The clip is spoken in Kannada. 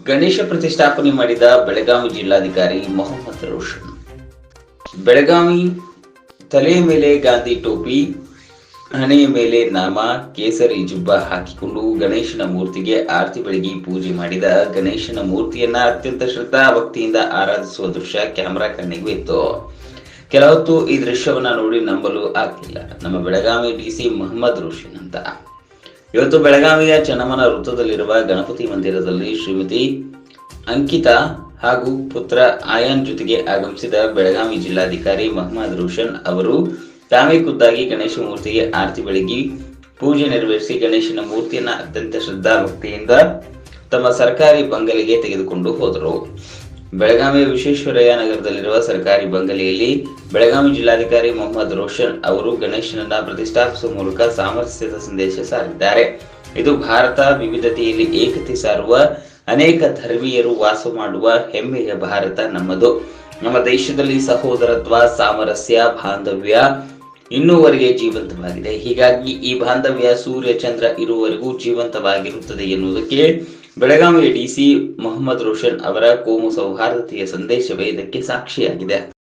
ಗಣೇಶ ಪ್ರತಿಷ್ಠಾಪನೆ ಮಾಡಿದ ಬೆಳಗಾವಿ ಜಿಲ್ಲಾಧಿಕಾರಿ ಮೊಹಮ್ಮದ್ ರೋಷನ್. ಬೆಳಗಾವಿ ತಲೆಯ ಮೇಲೆ ಗಾಂಧಿ ಟೋಪಿ, ಹಣೆಯ ಮೇಲೆ ನಾಮ, ಕೇಸರಿ ಜುಬ್ಬ ಹಾಕಿಕೊಂಡು ಗಣೇಶನ ಮೂರ್ತಿಗೆ ಆರತಿ ಬೆಳಗಿ ಪೂಜೆ ಮಾಡಿದ ಗಣೇಶನ ಮೂರ್ತಿಯನ್ನ ಅತ್ಯಂತ ಶ್ರದ್ಧಾ ಭಕ್ತಿಯಿಂದ ಆರಾಧಿಸುವ ದೃಶ್ಯ ಕ್ಯಾಮೆರಾ ಕಣ್ಣಿಗೆ ಇತ್ತು. ಕೆಲವೊತ್ತು ಈ ದೃಶ್ಯವನ್ನ ನೋಡಿ ನಂಬಲು ಆಗ್ತಿಲ್ಲ ನಮ್ಮ ಬೆಳಗಾವಿ ಡಿಸಿ ಮೊಹಮ್ಮದ್ ರೋಷನ್ ಅಂತ. ಇವತ್ತು ಬೆಳಗಾವಿಯ ಚನ್ನಮ್ಮನ ವೃತ್ತದಲ್ಲಿರುವ ಗಣಪತಿ ಮಂದಿರದಲ್ಲಿ ಶ್ರೀಮತಿ ಅಂಕಿತಾ ಹಾಗೂ ಪುತ್ರ ಆಯಾನ್ ಜೊತೆಗೆ ಆಗಮಿಸಿದ ಬೆಳಗಾವಿ ಜಿಲ್ಲಾಧಿಕಾರಿ ಮೊಹಮ್ಮದ್ ರೋಷನ್ ಅವರು ತಾವೇ ಖುದ್ದಾಗಿ ಗಣೇಶ ಮೂರ್ತಿಗೆ ಆರತಿ ಬೆಳಗಿ ಪೂಜೆ ನೆರವೇರಿಸಿ ಗಣೇಶನ ಮೂರ್ತಿಯನ್ನ ಅತ್ಯಂತ ಶ್ರದ್ಧಾ ಭಕ್ತಿಯಿಂದ ತಮ್ಮ ಸರ್ಕಾರಿ ಬಂಗಲೆಗೆ ತೆಗೆದುಕೊಂಡು ಹೋದರು. ಬೆಳಗಾವಿಯ ವಿಶ್ವೇಶ್ವರಯ್ಯ ನಗರದಲ್ಲಿರುವ ಸರ್ಕಾರಿ ಬಂಗಲೆಯಲ್ಲಿ ಬೆಳಗಾವಿ ಜಿಲ್ಲಾಧಿಕಾರಿ ಮೊಹಮ್ಮದ್ ರೋಷನ್ ಅವರು ಗಣೇಶನನ್ನ ಪ್ರತಿಷ್ಠಾಪಿಸುವ ಮೂಲಕ ಸಾಮರಸ್ಯದ ಸಂದೇಶ ಸಾರಿದ್ದಾರೆ. ಇದು ಭಾರತ ವಿವಿಧತೆಯಲ್ಲಿ ಏಕತೆ ಸಾರುವ ಅನೇಕ ಧರ್ಮೀಯರು ವಾಸ ಮಾಡುವ ಹೆಮ್ಮೆಯ ಭಾರತ ನಮ್ಮದು. ನಮ್ಮ ದೇಶದಲ್ಲಿ ಸಹೋದರತ್ವ, ಸಾಮರಸ್ಯ, ಬಾಂಧವ್ಯ ಇನ್ನೂವರೆಗೆ ಜೀವಂತವಾಗಿದೆ. ಹೀಗಾಗಿ ಈ ಬಾಂಧವ್ಯ ಸೂರ್ಯ ಚಂದ್ರ ಇರುವವರೆಗೂ ಜೀವಂತವಾಗಿರುತ್ತದೆ ಎನ್ನುವುದಕ್ಕೆ ಬೆಳಗಾವಿಯ ಡಿಸಿ ಮೊಹಮ್ಮದ್ ರೋಷನ್ ಅವರ ಕೋಮು ಸೌಹಾರ್ದತೆಯ ಸಂದೇಶವೇ ಇದಕ್ಕೆ ಸಾಕ್ಷಿಯಾಗಿದೆ.